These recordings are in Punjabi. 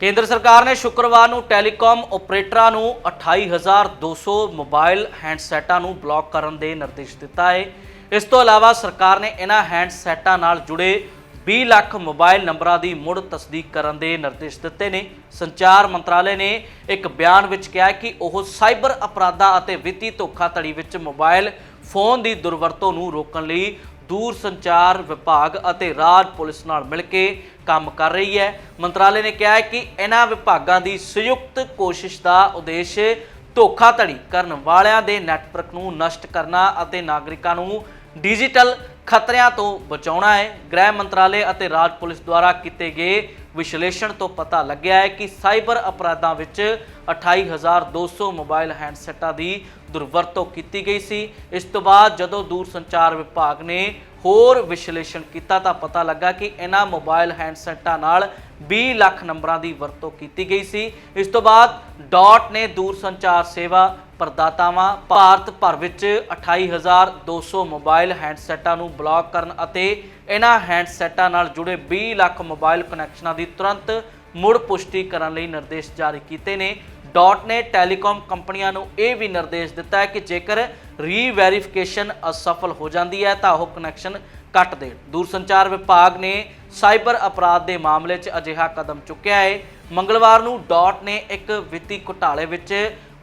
ਕੇਂਦਰ ਸਰਕਾਰ ਨੇ ਸ਼ੁੱਕਰਵਾਰ ਨੂੰ ਟੈਲੀਕਾਮ ਆਪਰੇਟਰਾਂ ਨੂੰ 28200 ਮੋਬਾਈਲ ਹੈਂਡਸੈਟਾਂ ਨੂੰ ਬਲੌਕ ਕਰਨ ਦੇ ਨਿਰਦੇਸ਼ ਦਿੱਤਾ ਹੈ। ਇਸ ਤੋਂ ਇਲਾਵਾ ਸਰਕਾਰ ਨੇ ਇਹਨਾਂ ਹੈਂਡਸੈਟਾਂ ਨਾਲ ਜੁੜੇ 20 ਲੱਖ ਮੋਬਾਈਲ ਨੰਬਰਾਂ ਦੀ ਮੁੜ ਤਸਦੀਕ ਕਰਨ ਦੇ ਨਿਰਦੇਸ਼ ਦਿੱਤੇ ਨੇ। ਸੰਚਾਰ ਮੰਤਰਾਲੇ ਨੇ ਇੱਕ ਬਿਆਨ ਵਿੱਚ ਕਿਹਾ ਕਿ ਉਹ ਸਾਈਬਰ ਅਪਰਾਧਾਂ ਅਤੇ ਵਿੱਤੀ ਧੋਖਾਧੜੀ ਵਿੱਚ ਮੋਬਾਈਲ ਫੋਨ ਦੀ ਦੁਰਵਰਤੋਂ ਨੂੰ ਰੋਕਣ ਲਈ ਦੂਰ ਸੰਚਾਰ ਵਿਭਾਗ ਅਤੇ ਰਾਜ ਪੁਲਿਸ ਨਾਲ ਮਿਲ ਕੇ ਕੰਮ ਕਰ ਰਹੀ ਹੈ। ਮੰਤਰਾਲੇ ਨੇ ਕਿਹਾ ਹੈ ਕਿ ਇਹਨਾਂ ਵਿਭਾਗਾਂ ਦੀ ਸੰਯੁਕਤ ਕੋਸ਼ਿਸ਼ ਦਾ ਉਦੇਸ਼ ਧੋਖਾਧੜੀ ਕਰਨ ਵਾਲਿਆਂ ਦੇ ਨੈਟਵਰਕ ਨੂੰ ਨਸ਼ਟ ਕਰਨਾ ਅਤੇ ਨਾਗਰਿਕਾਂ ਨੂੰ ਡਿਜੀਟਲ ਖਤਰਿਆਂ ਤੋਂ ਬਚਾਉਣਾ ਹੈ। ਗ੍ਰਹਿ ਮੰਤਰਾਲੇ ਅਤੇ ਰਾਜ ਪੁਲਿਸ ਦੁਆਰਾ ਕੀਤੇ ਗਏ ਵਿਸ਼ਲੇਸ਼ਣ ਤੋਂ ਪਤਾ ਲੱਗਿਆ ਹੈ ਕਿ ਸਾਈਬਰ ਅਪਰਾਧਾਂ ਵਿੱਚ 28200 ਮੋਬਾਈਲ ਹੈਂਡਸੈਟਾਂ ਦੀ ਦੁਰਵਰਤੋਂ ਕੀਤੀ ਗਈ ਸੀ। ਇਸ ਤੋਂ ਬਾਅਦ ਜਦੋਂ ਦੂਰ ਸੰਚਾਰ ਵਿਭਾਗ ਨੇ ਹੋਰ ਵਿਸ਼ਲੇਸ਼ਣ ਕੀਤਾ ਤਾਂ ਪਤਾ ਲੱਗਾ ਕਿ ਇਹਨਾਂ ਮੋਬਾਈਲ ਹੈਂਡਸੈਟਾਂ ਨਾਲ 20 ਲੱਖ ਨੰਬਰਾਂ ਦੀ ਵਰਤੋਂ ਕੀਤੀ ਗਈ ਸੀ। ਇਸ ਤੋਂ ਬਾਅਦ ਡਾਟ ਨੇ ਦੂਰ ਸੰਚਾਰ ਸੇਵਾ ਪ੍ਰਦਾਤਾਵਾਂ ਭਾਰਤ ਭਰ ਵਿੱਚ 28200 ਮੋਬਾਈਲ ਹੈਂਡਸੈਟਾਂ ਨੂੰ ਬਲੌਕ ਕਰਨ ਅਤੇ ਇਹਨਾਂ ਹੈਂਡਸੈਟਾਂ ਨਾਲ ਜੁੜੇ 20 ਲੱਖ ਮੋਬਾਈਲ ਕਨੈਕਸ਼ਨਾਂ ਦੀ ਤੁਰੰਤ ਮੁੜ ਪੁਸ਼ਟੀ ਕਰਨ ਲਈ ਨਿਰਦੇਸ਼ ਜਾਰੀ ਕੀਤੇ ਨੇ। ਡਾਟ ਨੇ ਟੈਲੀਕਾਮ ਕੰਪਨੀਆਂ ਨੂੰ ਇਹ ਵੀ ਨਿਰਦੇਸ਼ ਦਿੱਤਾ ਹੈ ਕਿ ਜੇਕਰ ਰੀਵੈਰੀਫਿਕੇਸ਼ਨ ਅਸਫਲ ਹੋ ਜਾਂਦੀ ਹੈ ਤਾਂ ਉਹ ਕਨੈਕਸ਼ਨ ਕੱਟ ਦੇਣ। ਦੂਰਸੰਚਾਰ ਵਿਭਾਗ ਨੇ ਸਾਈਬਰ ਅਪਰਾਧ ਦੇ ਮਾਮਲੇ 'ਚ ਅਜਿਹਾ ਕਦਮ ਚੁੱਕਿਆ ਹੈ। ਮੰਗਲਵਾਰ ਨੂੰ ਡਾਟ ਨੇ ਇੱਕ ਵਿੱਤੀ ਘੁਟਾਲੇ ਵਿੱਚ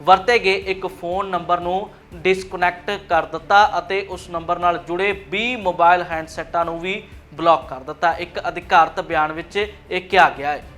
ਵਰਤੇ ਗਏ ਇੱਕ ਫੋਨ ਨੰਬਰ ਨੂੰ ਡਿਸਕਨੈਕਟ ਕਰ ਦਿੱਤਾ ਅਤੇ ਉਸ ਨੰਬਰ ਨਾਲ ਜੁੜੇ 20 ਮੋਬਾਈਲ ਹੈਂਡਸੈਟਾਂ ਨੂੰ ਵੀ ਬਲੌਕ ਕਰ ਦਿੱਤਾ। ਇੱਕ ਅਧਿਕਾਰਤ ਬਿਆਨ ਵਿੱਚ ਇਹ ਕਿਹਾ ਗਿਆ ਹੈ।